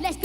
let's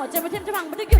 หัวใจประเทศจะพังไม่ได้เกี่ยว